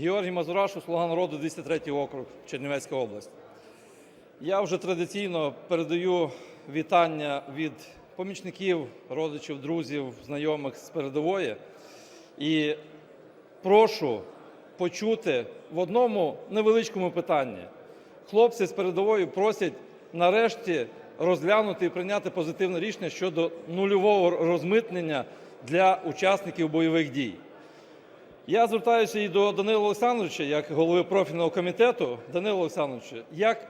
Георгій Мазурашу, Слуга народу, 203 округ, Чернівецька область. Я вже традиційно передаю вітання від помічників, родичів, друзів, знайомих з передової. І прошу почути в одному невеличкому питанні. Хлопці з передової просять нарешті розглянути і прийняти позитивне рішення щодо нульового розмитнення для учасників бойових дій. Я звертаюся і до Данила Олександровича, як голови профільного комітету. Данило Олександровичу, як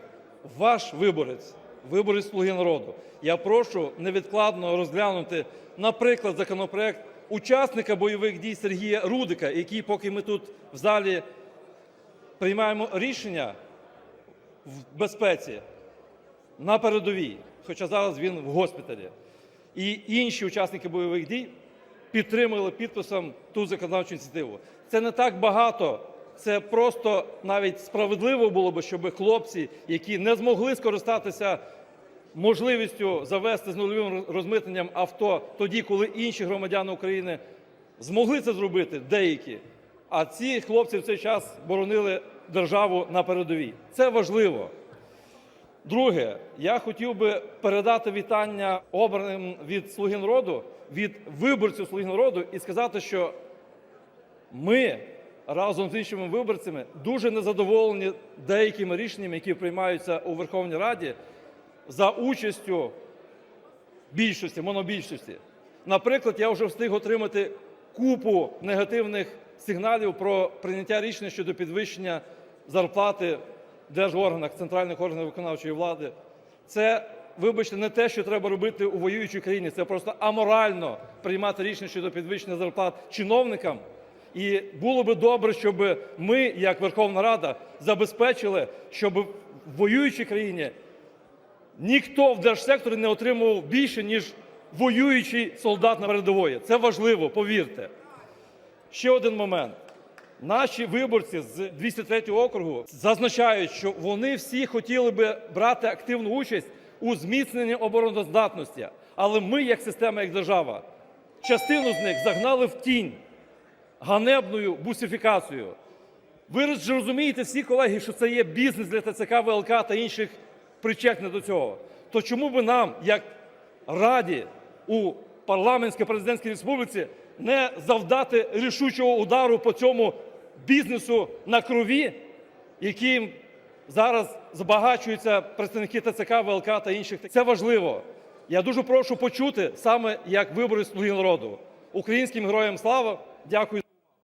ваш виборець, виборець «Слуги народу», я прошу невідкладно розглянути, наприклад, законопроект учасника бойових дій Сергія Рудика, який, поки ми тут в залі приймаємо рішення в безпеці, на передовій, хоча зараз він в госпіталі. І інші учасники бойових дій підтримали підписом ту законодавчу ініціативу. Це не так багато, це просто навіть справедливо було б, щоб хлопці, які не змогли скористатися можливістю завести з нульовим розмитненням авто тоді, коли інші громадяни України змогли це зробити, деякі, а ці хлопці в цей час боронили державу на передовій. Це важливо. Друге, я хотів би передати вітання обраним від «Слуги народу», від виборців «Слуги народу» і сказати, що ми разом з іншими виборцями дуже незадоволені деякими рішеннями, які приймаються у Верховній Раді за участю більшості, монобільшості. Наприклад, я вже встиг отримати купу негативних сигналів про прийняття рішення щодо підвищення зарплати держорганах, центральних органах виконавчої влади. Це, вибачте, не те, що треба робити у воюючій країні. Це просто аморально приймати рішення щодо підвищення зарплат чиновникам. І було би добре, щоб ми, як Верховна Рада, забезпечили, щоб в воюючій країні ніхто в держсекторі не отримував більше, ніж воюючий солдат на передової. Це важливо, повірте. Ще один момент. Наші виборці з 203 округу зазначають, що вони всі хотіли би брати активну участь у зміцненні обороноздатності. Але ми, як система, як держава, частину з них загнали в тінь ганебною бусифікацією. Ви ж розумієте всі, колеги, що це є бізнес для ТЦК, ВЛК та інших причетних до цього. То чому би нам, як Раді у парламентсько-президентській республіці, не завдати рішучого удару по цьому бізнесу на крові, яким зараз збагачуються представники ТЦК, ВЛК та інших? Це важливо. Я дуже прошу почути саме як вибори «Слуги народу». Українським героям слава! Дякую.